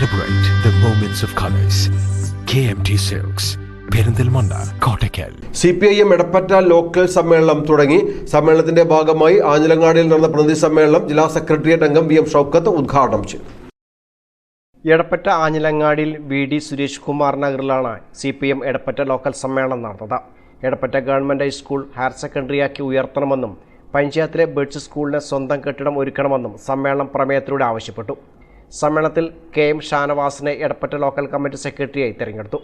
Celebrate the moments of colors. KMT Silks, Perinthalmanna Kottakkal C P I M Edappatta local സമ്മേളനം തുടങ്ങി. സമ്മേളനത്തിന്റെ ഭാഗമായി ആഞ്ഞിലങ്ങാടിയിൽ നടന്ന പ്രതിനിധി സമ്മേളനം ജില്ലാ സെക്രട്ടേറിയറ്റ് അംഗം വി എം ഷൌക്കത്ത് ഉദ്ഘാടനം ചെയ്തു. എടപ്പറ്റ ആഞ്ഞിലങ്ങാടിയിൽ V D Suresh Kumar നഗറിലാണ് C P M Edappatta local സമ്മേളനം നടന്നത്. Edappatta government high school higher സെക്കൻഡറിയാക്കി ഉയർത്തണമെന്നും പഞ്ചായത്തിലെ ബേഡ്സ് സ്കൂളിന് സ്വന്തം കെട്ടിടം ഒരുക്കണമെന്നും സമ്മേളനം പ്രമേയത്തിലൂടെ ആവശ്യപ്പെട്ടു. സമ്മേളനത്തിൽ കെ എം ഷാനവാസിനെ എടപ്പറ്റ ലോക്കൽ കമ്മിറ്റി സെക്രട്ടറിയായി തെരഞ്ഞെടുത്തു.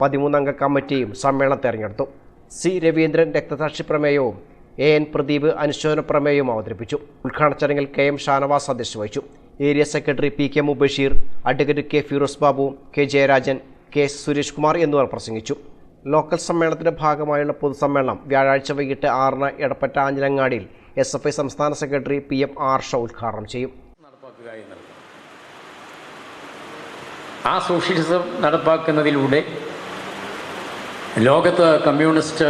പതിമൂന്നംഗ കമ്മിറ്റിയും സമ്മേളനം തിരഞ്ഞെടുത്തു. സി. രവീന്ദ്രൻ രക്തസാക്ഷി പ്രമേയവും എ. എൻ. പ്രദീപ് അനുശോചന പ്രമേയവും അവതരിപ്പിച്ചു. ഉദ്ഘാടന ചടങ്ങിൽ കെ. എം ഷാനവാസ് അധ്യക്ഷ വഹിച്ചു. Area secretary P. K. Mubasheer advocate K. Firoz Babu K. Jayarajan K. Suresh Kumar എന്നിവർ പ്രസംഗിച്ചു. ലോക്കൽ സമ്മേളനത്തിന്റെ ഭാഗമായുള്ള പൊതുസമ്മേളനം വ്യാഴാഴ്ച വൈകിട്ട് ആറിന് എടപ്പറ്റ ആഞ്ഞിലങ്ങാടിയിൽ എസ് എഫ് ഐ സംസ്ഥാന സെക്രട്ടറി പി. എം. ആർഷ ഉദ്ഘാടനം ചെയ്യും. നടപ്പാക്കുക എന്നുള്ളത്. ആ സോഷ്യലിസം നടപ്പാക്കുന്നതിലൂടെ ലോകത്ത് കമ്മ്യൂണിസ്റ്റ്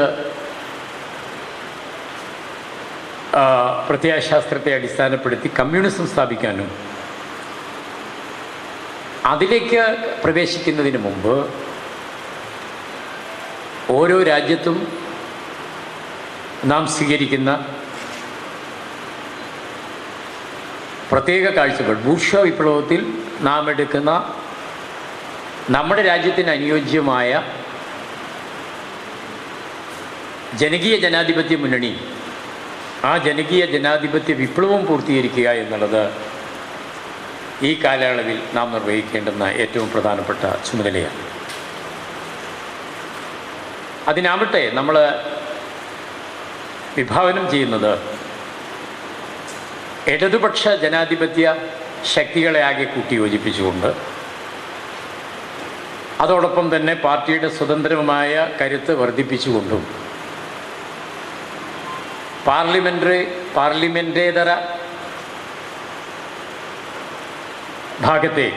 പ്രത്യയശാസ്ത്രത്തെ അടിസ്ഥാനപ്പെടുത്തി കമ്മ്യൂണിസം സ്ഥാപിക്കാനും അതിലേക്ക് പ്രവേശിക്കുന്നതിന് മുമ്പ് ഓരോ രാജ്യത്തും നാം സ്വീകരിക്കുന്ന പ്രത്യേക കാഴ്ചപ്പാട് ഭൂഷ വിപ്ലവത്തിൽ നാം എടുക്കുന്ന നമ്മുടെ രാജ്യത്തിന് അനുയോജ്യമായ ജനകീയ ജനാധിപത്യ മുന്നണി ആ ജനകീയ ജനാധിപത്യ വിപ്ലവം പൂർത്തീകരിക്കുക എന്നുള്ളത് ഈ കാലയളവിൽ നാം നിർവഹിക്കേണ്ടുന്ന ഏറ്റവും പ്രധാനപ്പെട്ട ചുമതലയാണ്. അതിനാവട്ടെ നമ്മൾ വിഭാവനം ചെയ്യുന്നത് ഇടതുപക്ഷ ജനാധിപത്യ ശക്തികളെ ആകെ കൂട്ടിയോജിപ്പിച്ചുകൊണ്ട് അതോടൊപ്പം തന്നെ പാർട്ടിയുടെ സ്വതന്ത്രമായ കരുത്ത് വർദ്ധിപ്പിച്ചുകൊണ്ടും. പാർലമെന്ററി പാർലമെന്റേതര ഭാഗത്തെ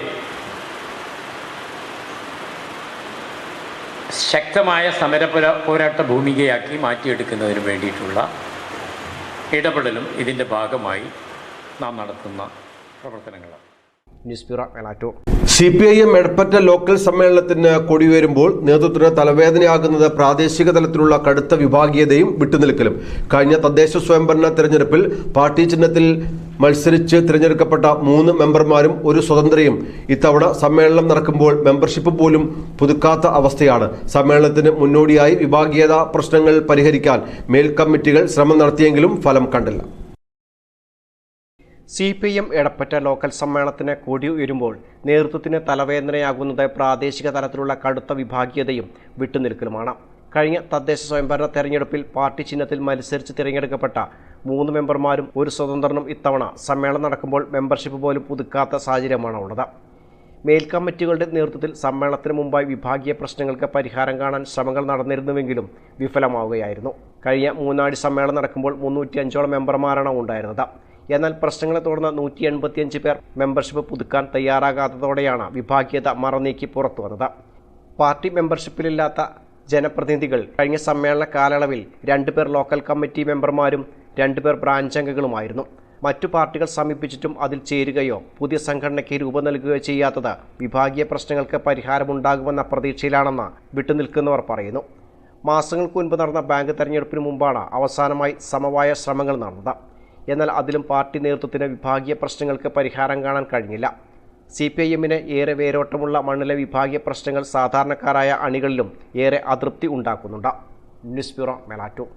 ശക്തമായ സമര പോരാ- പോരാട്ട ഭൂമികയാക്കി മാറ്റിയെടുക്കുന്നതിന് വേണ്ടിയിട്ടുള്ള ഇടപെടലും ഇതിന്റെ ഭാഗമായി നാം നടത്തുന്ന പ്രവർത്തനങ്ങളാണ്. News bureau C P I M Edappatta local സമ്മേളനത്തിന് കൊടിയുയരുമ്പോൾ നേതൃത്വത്തിന് തലവേദനയാകുന്നത് പ്രാദേശിക തലത്തിലുള്ള കടുത്ത വിഭാഗീയതയും വിട്ടുനിൽക്കലും. കഴിഞ്ഞ തദ്ദേശ സ്വയംഭരണ തെരഞ്ഞെടുപ്പിൽ പാർട്ടി ചിഹ്നത്തിൽ മത്സരിച്ച് തിരഞ്ഞെടുക്കപ്പെട്ട മൂന്ന് മെമ്പർമാരും ഒരു സ്വതന്ത്രയും. ഇത്തവണ സമ്മേളനം നടക്കുമ്പോൾ മെമ്പർഷിപ്പ് പോലും പുതുക്കാത്ത അവസ്ഥയാണ്. സമ്മേളനത്തിന് മുന്നോടിയായി വിഭാഗീയത പ്രശ്നങ്ങൾ പരിഹരിക്കാൻ മേൽ കമ്മിറ്റികൾ ശ്രമം നടത്തിയെങ്കിലും ഫലം കണ്ടില്ല. C P M Edappatta local സമ്മേളനത്തിന് കൊടി ഉയരുമ്പോൾ നേതൃത്വത്തിന് തലവേദനയാകുന്നത് പ്രാദേശിക തലത്തിലുള്ള കടുത്ത വിഭാഗീയതയും വിട്ടുനിൽക്കലുമാണ്. കഴിഞ്ഞ തദ്ദേശ സ്വയംഭരണ തെരഞ്ഞെടുപ്പിൽ പാർട്ടി ചിഹ്നത്തിൽ മത്സരിച്ച് തിരഞ്ഞെടുക്കപ്പെട്ട മൂന്ന് മെമ്പർമാരും ഒരു സ്വതന്ത്രനും ഇത്തവണ സമ്മേളനം നടക്കുമ്പോൾ മെമ്പർഷിപ്പ് പോലും പുതുക്കാത്ത സാഹചര്യമാണ് ഉള്ളത്. മേൽ കമ്മിറ്റികളുടെ നേതൃത്വത്തിൽ സമ്മേളനത്തിന് മുമ്പായി വിഭാഗീയ പ്രശ്നങ്ങൾക്ക് പരിഹാരം കാണാൻ ശ്രമങ്ങൾ നടന്നിരുന്നുവെങ്കിലും വിഫലമാവുകയായിരുന്നു. കഴിഞ്ഞ മൂന്നാടി സമ്മേളനം നടക്കുമ്പോൾ മുന്നൂറ്റി അഞ്ചോളം മെമ്പർമാരാണ് ഉണ്ടായിരുന്നത്. എന്നാൽ പ്രശ്നങ്ങളെ തുടർന്ന് നൂറ്റി എൺപത്തിയഞ്ച് പേർ മെമ്പർഷിപ്പ് പുതുക്കാൻ തയ്യാറാകാത്തതോടെയാണ് വിഭാഗീയത മറനീക്കി പുറത്തു വന്നത്. പാർട്ടി മെമ്പർഷിപ്പിലില്ലാത്ത ജനപ്രതിനിധികൾ കഴിഞ്ഞ സമ്മേളന കാലയളവിൽ രണ്ടുപേർ ലോക്കൽ കമ്മിറ്റി മെമ്പർമാരും രണ്ടുപേർ ബ്രാഞ്ച് അംഗങ്ങളുമായിരുന്നു. മറ്റു പാർട്ടികൾ സമീപിച്ചിട്ടും അതിൽ ചേരുകയോ പുതിയ സംഘടനയ്ക്ക് രൂപം നൽകുകയോ ചെയ്യാത്തത് വിഭാഗീയ പ്രശ്നങ്ങൾക്ക് പരിഹാരമുണ്ടാകുമെന്ന പ്രതീക്ഷയിലാണെന്ന് വിട്ടുനിൽക്കുന്നവർ പറയുന്നു. മാസങ്ങൾക്ക് മുൻപ് നടന്ന ബാങ്ക് തെരഞ്ഞെടുപ്പിന് മുമ്പാണ് അവസാനമായി സമവായ ശ്രമങ്ങൾ നടന്നത്. എന്നാൽ അതിലും പാർട്ടി നേതൃത്വത്തിന് വിഭാഗീയ പ്രശ്നങ്ങൾക്ക് പരിഹാരം കാണാൻ കഴിഞ്ഞില്ല. സി പി ഐ എമ്മിന് ഏറെ വേരോട്ടമുള്ള മണ്ണിലെ വിഭാഗീയ പ്രശ്നങ്ങൾ സാധാരണക്കാരായ അണികളിലും ഏറെ അതൃപ്തി ഉണ്ടാക്കുന്നുണ്ട്. News bureau Melattur.